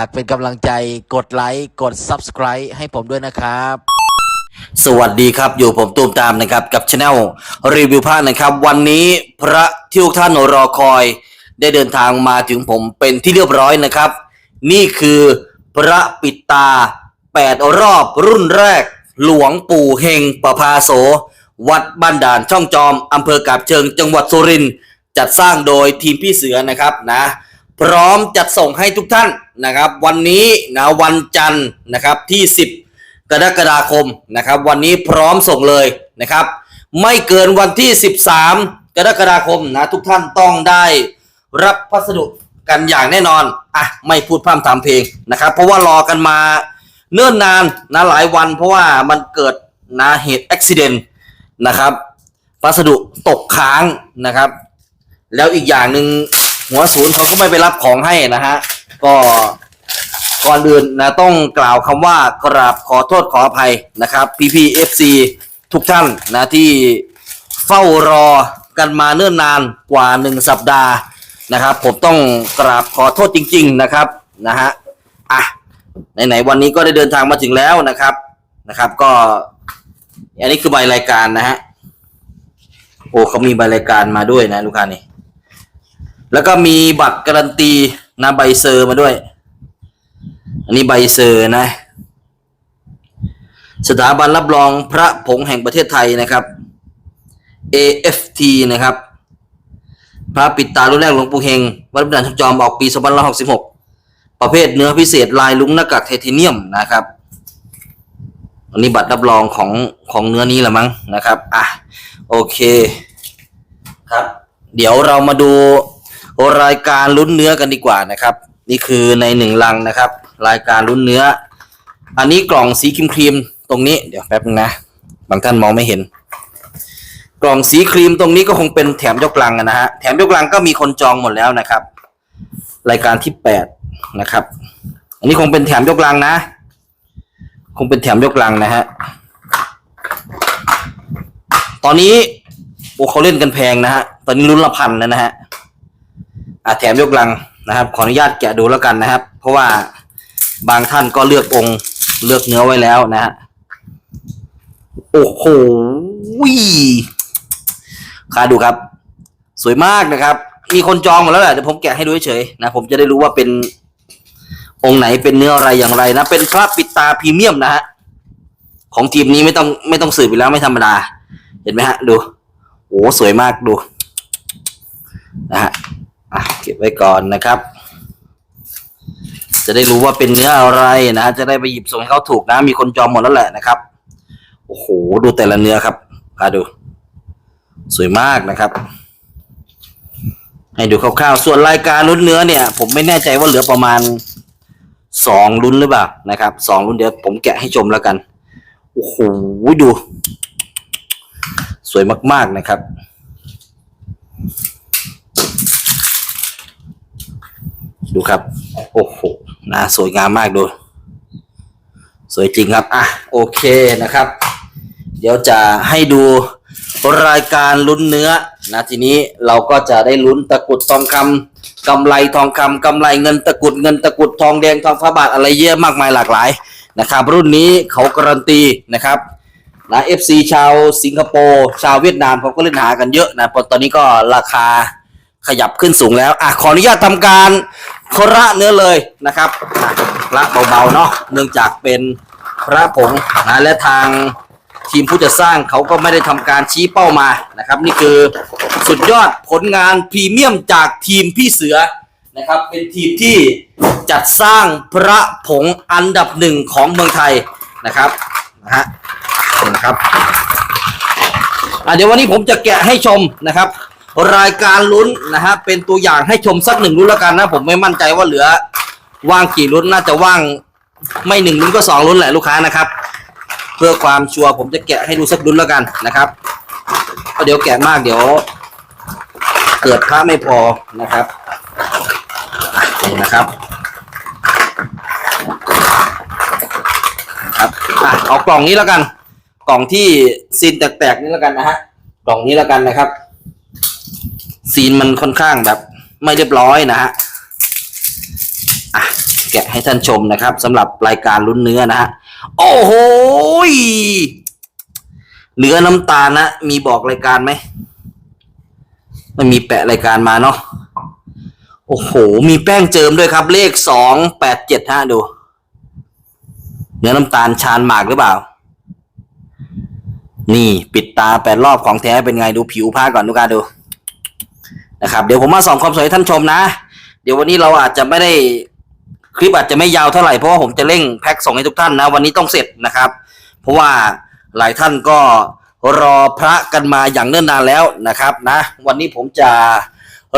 ากเป็นกำลังใจกดไลค์กด Subscribe ให้ผมด้วยนะครับ สวัสดีครับอยู่ผมตูมตามนะครับกับช anel รีวิวผ้านะครับ วันนี้พระที่ทุกท่านรอคอย ได้เดินทางมาถึงผมเป็นที่เรียบร้อยนะครับ นี่คือพระปิดตา 8 รอบรุ่นแรก หลวงปู่เฮงประภาโส วัดบ้านด่านช่องจอมอำเภอกาบเชิงจังหวัดสุรินทร์จัดสร้างโดยทีมพี่เสือนะครับนะ พร้อมจัดส่งให้ทุกท่านนะครับ วันนี้นะวันจันทร์นะครับที่ 10 กรกฎาคมนะครับ วันนี้พร้อมส่งเลยนะครับ ไม่เกินวันที่ 13 กรกฎาคมนะทุกท่านต้องได้รับพัสดุกันอย่างแน่นอนอะไม่พูดพร่ำทำเพลงนะครับ เพราะว่ารอกันมาเนิ่นนานนะหลายวันเพราะว่ามันเกิดนะเหตุอุบิเหตุนะครับพัสดุตกค้างนะครับ แล้วอีกอย่างหนึ่ง หัวศูนย์เขาก็ไม่ไปรับของให้นะฮะก็ก่อนอื่นนะต้องกล่าวคำว่ากราบขอโทษขออภัยนะครับพีพีเอฟซีทุกท่านนะที่เฝ้ารอกันมาเนิ่นนานกว่าหนึ่งสัปดาห์นะครับ ผมต้องกราบขอโทษจริง ๆนะครับนะฮะอะไหนๆวันนี้ก็ได้เดินทางมาถึงแล้วนะครับนะครับ ก็อันนี้คือใบรายการนะฮะโอ้เขามีใบรายการมาด้วยนะลูกค้านี่ แล้วก็มีบัตรการันตีนะใบเซอร์มาด้วย อันนี้ใบเซอร์นะ สถาบันรับรองพระผงแห่งประเทศไทยนะครับ AFT นะครับ พระปิดตารุ่นแรกหลวงปู่เฮง วัดบันดาลช่างจอมออกปี2566 ประเภทเนื้อพิเศษลายลุ้งหน้ากากไทเทเนียมนะครับ อันนี้บัตรรับรองของของเนื้อนี้ละมั้งนะครับ อะ โอเคครับ เดี๋ยวเรามาดู รายการลุ้นเนื้อกันดีกว่านะครับ นี่คือในหนึ่งลังนะครับ รายการลุ้นเนื้อ อันนี้กล่องสีครีมครีมตรงนี้เดี๋ยวแป๊บนึงนะบางท่านมองไม่เห็น กล่องสีครีมตรงนี้ก็คงเป็นแถมยกลังนะฮะแถมยกลังก็มีคนจองหมดแล้วนะครับ รายการที่แปดนะครับ อันนี้คงเป็นแถมยกลังนะ คงเป็นแถมยกลังนะฮะตอนนี้โอ้เขาเล่นกันแพงนะฮะ ตอนนี้ลุ้นละพันแล้วนะฮะ อะแถมยกลังนะครับ ขออนุญาตแกะดูแล้วกันนะครับ เพราะว่าบางท่านก็เลือกองค์เลือกเนื้อไว้แล้วนะฮะโอ้โหคาดูครับ สวยมากนะครับ มีคนจองหมดแล้วแหละเดี๋ยวผมแกะให้ดูเฉยๆนะผมจะได้รู้ว่าเป็นองค์ไหนเป็นเนื้ออะไรอย่างไรนะ เป็นพระปิดตาพรีเมียมนะฮะของทีมนี้ไม่ต้องไม่ต้องสืบอีกแล้วไม่ธรรมดา เห็นไหมฮะ ดูโอ้สวยมากดูนะฮะ เก็บไว้ก่อนนะครับ จะได้รู้ว่าเป็นเนื้ออะไรนะจะได้ไปหยิบส่งให้เขาถูกนะ มีคนจองหมดแล้วแหละนะครับ โอ้โห ดูแต่ละเนื้อครับพาดู สวยมากนะครับ ให้ดูคร่าวๆ ส่วนรายการลุ้นเนื้อเนี่ย ผมไม่แน่ใจว่าเหลือประมาณสองลุ้นหรือเปล่านะครับสองลุ้นเดี๋ยวผมแกะให้ชมแล้วกัน โอ้โห ดู สวยมากๆนะครับ ดูครับ โอ้โหนะสวยงามมากดู สวยจริงครับ อะ โอเคนะครับ เดี๋ยวจะให้ดูรายการลุ้นเนื้อนะทีนี้เราก็จะได้ลุ้นตะกุดทองคำกำไรทองคำกำไรเงินตะกุดเงินตะกุดทองแดงทองฟ้าบาทอะไรเยอะมากมายหลากหลายนะครับ รุ่นนี้เขาการันตีนะครับนะเอฟซีชาวสิงคโปร์ชาวเวียดนามเขาก็เล่นหากันเยอะนะเพราะตอนนี้ก็ราคาขยับขึ้นสูงแล้วอะขออนุญาตทำการ คระเนื้อเลยนะครับพระเบาๆเนาะเนื่องจากเป็นพระผงนะและทางทีมผู้จะสร้างเขาก็ไม่ได้ทำการชี้เป้ามานะครับ นี่คือสุดยอดผลงานพรีเมียมจากทีมพี่เสือนะครับ เป็นทีมที่จัดสร้างพระผงอันดับหนึ่งของเมืองไทยนะครับนะฮะนะครับเดี๋ยววันนี้ผมจะแกะให้ชมนะครับ รายการลุ้นนะฮะเป็นตัวอย่างให้ชมสักหนึ่งรุ่นแล้วกันนะ ผมไม่มั่นใจว่าเหลือว่างกี่รุ่นน่าจะว่างไม่หนึ่งรุ่นก็สองรุ่นแหละลูกค้านะครับ เพื่อความชัวร์ผมจะแกะให้ดูสักดุนแล้วกันนะครับเพราะเดี๋ยวแกะมากเดี๋ยว เกิดพระไม่พอนะครับนี่นะครับครับอะเอากล่องนี้แล้วกัน กล่องที่ซีนแตกๆนี่แล้วกันนะฮะกล่องนี้แล้วกันนะครับ ซีนมันค่อนข้างแบบ ไม่เรียบร้อยนะฮะอะแกะให้ท่านชมนะครับสำหรับรายการลุ้นเนื้อนะฮะโอ้โหยเนื้อน้ำตาลนะมีบอกรายการไหมไม่มีแปะรายการมาเนาะโอ้โห มีแป้งเจิมด้วยครับ เลขสองแปดเจ็ดฮะดู เนื้อน้ำตาลชานหมากหรือเปล่า นี่ ปิดตาแปดรอบของแท้เป็นไงดูผิวผ้าก่อนดูกันดู นะครับเดี๋ยวผมมาส่องความสวยให้ท่านชมนะ เดี๋ยววันนี้เราอาจจะไม่ได้คลิปอาจจะไม่ยาวเท่าไหร่เพราะว่าผมจะเร่งแพ็คส่งให้ทุกท่านนะ วันนี้ต้องเสร็จนะครับ เพราะว่าหลายท่านก็รอพระกันมาอย่างเนิ่นนานแล้วนะครับนะวันนี้ผมจะ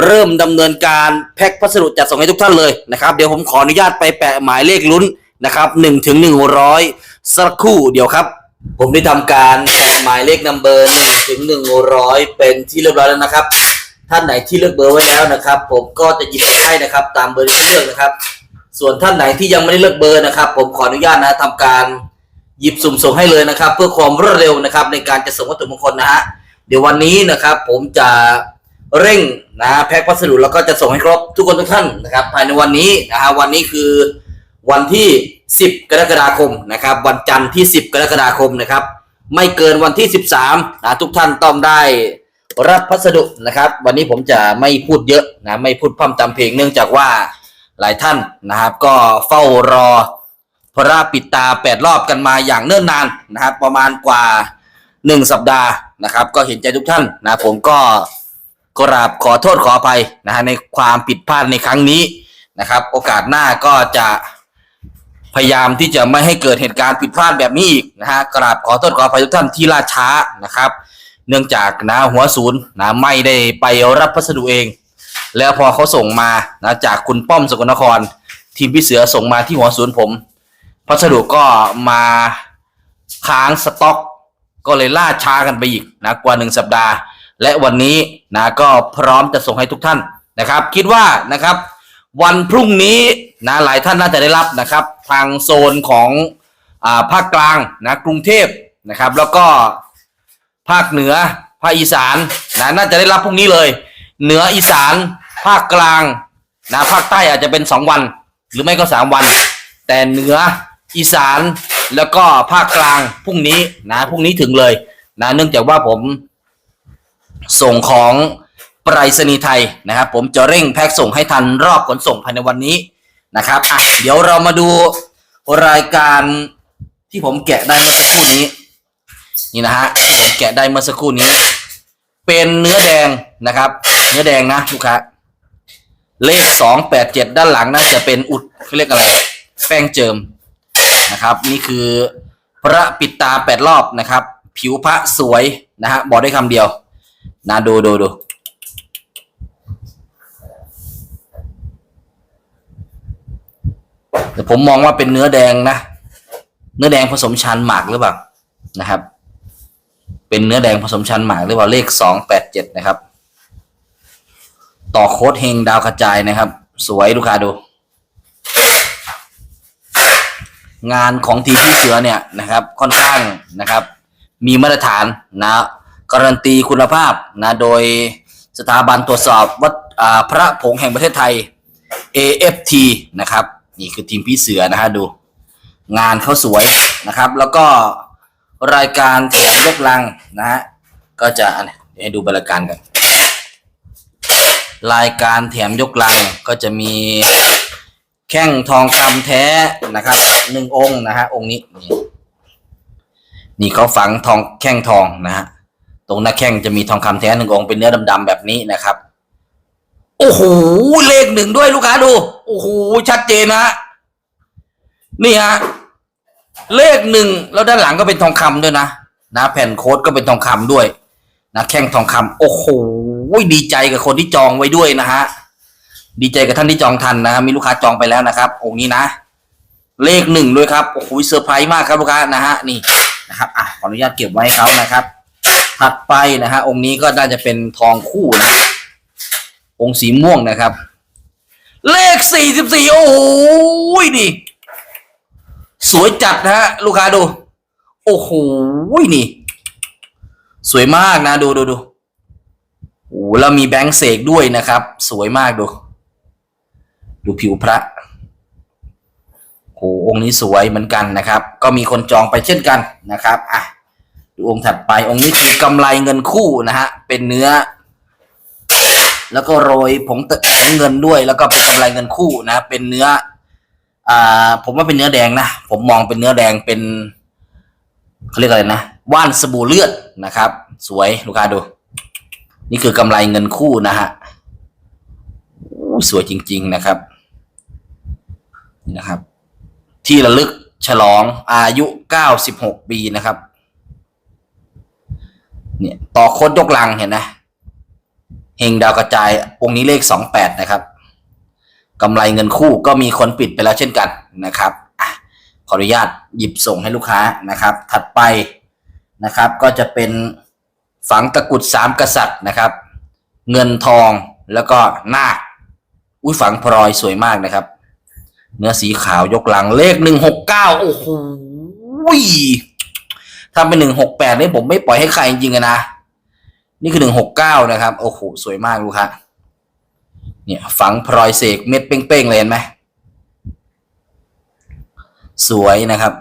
เริ่มดำเนินการแพ็คพัสดุจัดส่งให้ทุกท่านเลยนะครับเดี๋ยวผมขออนุญาตไปแปะหมายเลขลุ้นนะครับหนึ่งถึงหนึ่งร้อยสักครู่เดียวครับ ผมได้ทำการแปะหมายเลขนัมเบอร์หนึ่งถึงหนึ่งร้อยเป็นที่เรียบร้อยแล้วนะครับ ท่านไหนที่เลือกเบอร์ไว้แล้วนะครับ ผมก็จะหยิบให้นะครับ ตามเบอร์ที่เลือกนะครับ ส่วนท่านไหนที่ยังไม่ได้เลือกเบอร์นะครับ ผมขออนุญาตนะทำการหยิบสุ่มส่งให้เลยนะครับ เพื่อความรวดเร็วนะครับ ในการจะส่งวัตถุมงคลนะฮะเดี๋ยววันนี้นะครับ ผมจะเร่งนะแพ็คพัสดุแล้วก็จะส่งให้ครบทุกคนทุกท่านนะครับ ภายในวันนี้นะฮะวันนี้คือวันที่ 10 กรกฎาคมนะครับ วันจันทร์ที่ 10 กรกฎาคมนะครับ ไม่เกินวันที่ 13นะทุกท่านต้องได้ รับพัสดุนะครับ วันนี้ผมจะไม่พูดเยอะนะไม่พูดพร่ำจำเพลงเนื่องจากว่าหลายท่านนะครับ ก็เฝ้ารอพระปิดตาแปดรอบกันมาอย่างเนิ่นนานนะครับ ประมาณกว่าหนึ่งสัปดาห์นะครับ ก็เห็นใจทุกท่านนะผมก็กราบขอโทษขออภัยนะฮะในความผิดพลาดในครั้งนี้นะครับ โอกาสหน้าก็จะพยายามที่จะไม่ให้เกิดเหตุการณ์ผิดพลาดแบบนี้อีกนะฮะกราบขอโทษขออภัยทุกท่านที่ล่าช้านะครับ เนื่องจากนะหัวศูนย์นะไม่ได้ไปรับพัสดุเอง แล้วพอเขาส่งมานะจากคุณป้อมสกลนคร ทีมพี่เสือส่งมาที่หัวศูนย์ผม พัสดุก็มาค้างสต็อก ก็เลยล่าช้ากันไปอีกนะกว่าหนึ่งสัปดาห์ และวันนี้นะก็พร้อมจะส่งให้ทุกท่านนะครับ คิดว่านะครับ วันพรุ่งนี้นะหลายท่านน่าจะได้รับนะครับ ทางโซนของอ่าภาคกลางนะกรุงเทพนะครับ แล้วก็ ภาคเหนือ ภาคอีสานนะน่าจะได้รับพรุ่งนี้เลย เหนืออีสาน ภาคกลางนะภาคใต้อาจจะเป็นสองวัน หรือไม่ก็สามวัน แต่เหนืออีสานแล้วก็ภาคกลางพรุ่งนี้นะพรุ่งนี้ถึงเลยนะเนื่องจากว่าผมส่งของไปรษณีย์ไทยนะครับ ผมจะเร่งแพ็คส่งให้ทันรอบขนส่งภายในวันนี้นะครับอะเดี๋ยวเรามาดูรายการที่ผมแกะได้เมื่อสักครู่นี้ นี่นะฮะที่ผมแกะได้เมื่อสักครู่นี้ เป็นเนื้อแดงนะครับ เนื้อแดงนะลูกค้าเลขสองแปดเจ็ดด้านหลังน่าจะเป็นอุดเขาเรียกอะไร แป้งเจิมนะครับ นี่คือพระปิดตาแปดรอบนะครับ ผิวพระสวยนะฮะบอกได้คำเดียวนะดูดูดูแต่ผมมองว่าเป็นเนื้อแดงนะ เนื้อแดงผสมชันหมากหรือเปล่านะครับ เป็นเนื้อแดงผสมชันหมากหรือเปล่าเลขสองแปดเจ็ดนะครับ ต่อโค้ดเฮงดาวกระจายนะครับ สวยลูกค้าดู งานของทีมพี่เสือเนี่ยนะครับ ค่อนข้างนะครับ มีมาตรฐานนะการันตีคุณภาพนะโดยสถาบันตรวจสอบวัดอ่าพระผงแห่งประเทศไทย AFT นะครับ นี่คือทีมพี่เสือนะฮะดู งานเขาสวยนะครับ แล้วก็ รายการแถมยกลังนะฮะก็จะอันนี้เดี๋ยวให้ดูบรรยากาศกันรายการแถมยกลังก็จะมีแข้งทองคำแท้นะครับหนึ่งองค์นะฮะองค์นี้นี่นี่เขาฝังทองแข้งทองนะฮะตรงหน้าแข้งจะมีทองคำแท้หนึ่งองค์เป็นเนื้อดำๆแบบนี้นะครับ โอ้โหเลขหนึ่งด้วยลูกค้าดู โอ้โหชัดเจนนะนี่ฮะ เลขหนึ่งแล้วด้านหลังก็เป็นทองคำด้วยนะนะแผ่นโค้ดก็เป็นทองคำด้วยนะแข้งทองคำโอ้โหดีใจกับคนที่จองไว้ด้วยนะฮะดีใจกับท่านที่จองทันนะมีลูกค้าจองไปแล้วนะครับองค์นี้นะ เลขหนึ่งด้วยครับโอ้โหเซอร์ไพรส์มากครับลูกค้านะฮะนี่นะครับอะขออนุญาตเก็บไว้ให้เขานะครับ ถัดไปนะฮะองค์นี้ก็น่าจะเป็นทองคู่นะองค์สีม่วงนะครับ เลขสี่สิบสี่โอ้โหนี่ สวยจัดนะฮะลูกค้าดู โอ้โหนี่ สวยมากนะ ดูดูดูโอ้แล้วมีแบงค์เสกด้วยนะครับ สวยมากดู ดูผิวพระโอ้องค์นี้สวยเหมือนกันนะครับ ก็มีคนจองไปเช่นกันนะครับอะดูองค์ถัดไปองค์นี้คือกำไรเงินคู่นะฮะเป็นเนื้อ แล้วก็โรยผงตะผงเงินด้วย แล้วก็เป็นกำไรเงินคู่นะ เป็นเนื้อ อ่า ผมว่าเป็นเนื้อแดงนะ ผมมองเป็นเนื้อแดงเป็นเขาเรียกอะไรนะว่านสบู่เลือดนะครับ สวยลูกค้าดู นี่คือกำไรเงินคู่นะฮะสวยจริง ๆนะครับนี่นะครับ ที่ระลึกฉลองอายุ 96 ปีนะครับ เนี่ย ต่อโคดยกลังเห็นนะเฮงดาวกระจายองค์นี้เลข 28 นะครับ กำไรเงินคู่ก็มีคนปิดไปแล้วเช่นกันนะครับอขออนุญาตหยิบส่งให้ลูกค้านะครับ ถัดไปนะครับก็จะเป็นฝังตะกุดสามกษัตริย์นะครับ เงินทองแล้วก็นาคอุ้ยฝังพลอยสวยมากนะครับ เนื้อสีขาวยกหลังเลขหนึ่งหกเก้าโอ้โหถ้าเป็นหนึ่งหกแปดนี่ผมไม่ปล่อยให้ใครจริงๆนะ นี่คือหนึ่งหกเก้านะครับ โอ้โห สวยมากลูกค้า เนี่ยฝังพลอยเสกเม็ดเป้งๆเลยเห็นไหมสวยนะครับ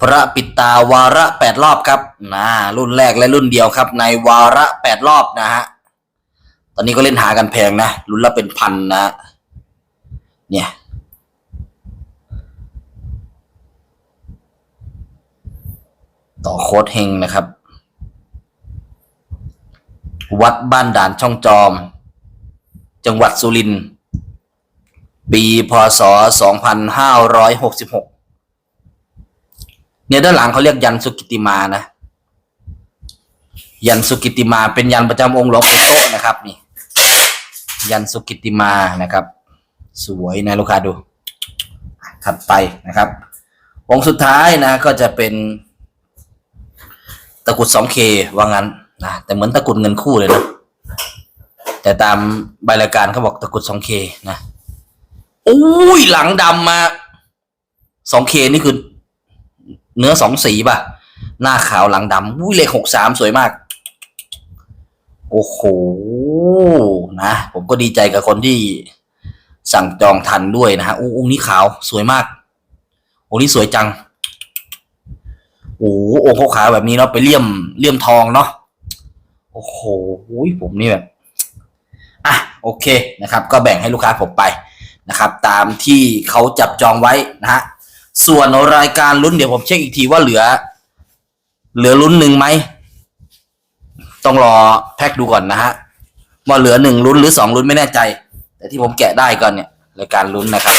พระปิดตาวาระแปดรอบครับนะรุ่นแรกและรุ่นเดียวครับ ในวาระแปดรอบนะฮะตอนนี้ก็เล่นหากันแพงนะรุ่นละเป็นพันนะเนี่ยต่อโค้ดเฮงนะครับ วัดบ้านด่านช่องจอม จังหวัดสุรินทร์ปีพศ 2566 เนี่ยด้านหลังเขาเรียกยันสุกิติมานะ ยันสุกิติมาเป็นยันประจำองค์หลวงปู่โตนะครับนี่ ยันสุกิติมานะครับ สวยนะลูกค้าดู ถัดไปนะครับ องค์สุดท้ายนะก็จะเป็นตะกุด 2K ว่างั้นนะแต่เหมือนตะกุดเงินคู่เลยนะ แต่ตามใบรายการเขาบอกตะกรุด 2K นะอุ้ยหลังดำมา 2K นี่คือ เนื้อสองสีป่ะ หน้าขาวหลังดำอุ้ยเลขหกสามสวยมาก โอ้โหนะ ผมก็ดีใจกับคนที่สั่งจองทันด้วยนะฮะอู้องค์นี้ขาวสวยมากองค์นี้สวยจังโอ้โหองค์ขาวๆแบบนี้เนาะไปเลี่ยมเลี่ยมทองเนาะโอ้โหผมนี่แบบอะ โอเคนะครับ ก็แบ่งให้ลูกค้าผมไปนะครับ ตามที่เขาจับจองไว้นะฮะส่วนรายการลุ้นเดี๋ยวผมเช็คอีกทีว่าเหลือ เหลือลุ้นหนึ่งไหมต้องรอแพ็คดูก่อนนะฮะว่าเหลือหนึ่งลุ้นหรือสองลุ้นไม่แน่ใจ แต่ที่ผมแกะได้ก่อนเนี่ยรายการลุ้นนะครับ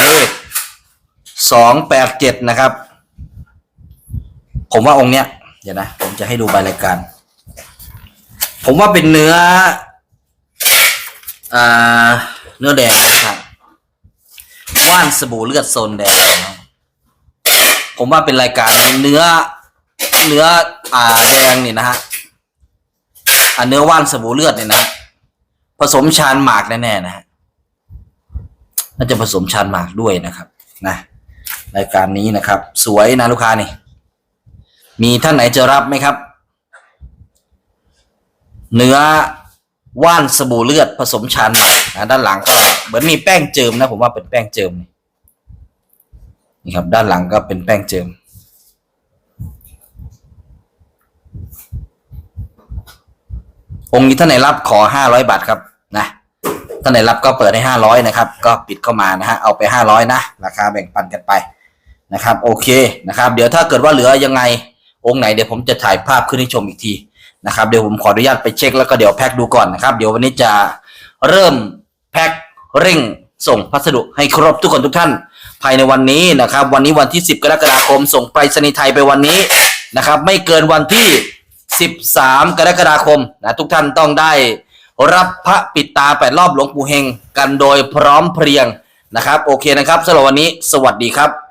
เลขสองแปดเจ็ดนะครับ ผมว่าองค์เนี้ย เดี๋ยวนะ ผมจะให้ดูใบรายการ ผมว่าเป็นเนื้ออ่าเนื้อแดงนะครับว่านสบู่เลือดโซนแดงผมว่าเป็นรายการเนื้อ เนื้ออ่าแดงนี่นะฮะอ่าเนื้อว่านสบู่เลือดเนี่ยนะผสมชานหมากแน่ๆนะฮะน่าจะผสมชานหมากด้วยนะครับ นะรายการนี้นะครับ สวยนะลูกค้านี่ มีท่านไหนจะรับไหมครับ เนื้อว่านสบู่เลือดผสมชานนะด้านหลังก็เหมือนมีแป้งเจิมนะผมว่าเป็นแป้งเจิมนี่นี่ครับ ด้านหลังก็เป็นแป้งเจิม องค์นี้ท่านไหนรับขอห้าร้อยบาทครับนะท่านไหนรับก็เปิดให้ห้าร้อยนะครับ ก็ปิดเข้ามานะฮะเอาไปห้าร้อยนะราคาแบ่งปันกันไปนะครับ โอเคนะครับ เดี๋ยวถ้าเกิดว่าเหลือยังไงองค์ไหนเดี๋ยวผมจะถ่ายภาพขึ้นให้ชมอีกที นะครับเดี๋ยวผมขออนุญาตไปเช็คแล้วก็เดี๋ยวแพ็คดูก่อนนะครับ เดี๋ยววันนี้จะเริ่มแพ็คเร่งส่งพัสดุให้ครบทุกคนทุกท่าน ภายในวันนี้นะครับ วันนี้วันที่ 10 กรกฎาคม ส่งไปรษณีย์ไทยไปวันนี้นะครับ ไม่เกินวันที่ 13 กรกฎาคมนะทุกท่านต้องได้ รับพระปิดตาแปดรอบหลวงปู่เฮงกันโดยพร้อมเพรียงนะครับ โอเคนะครับสำหรับวันนี้ สวัสดีครับ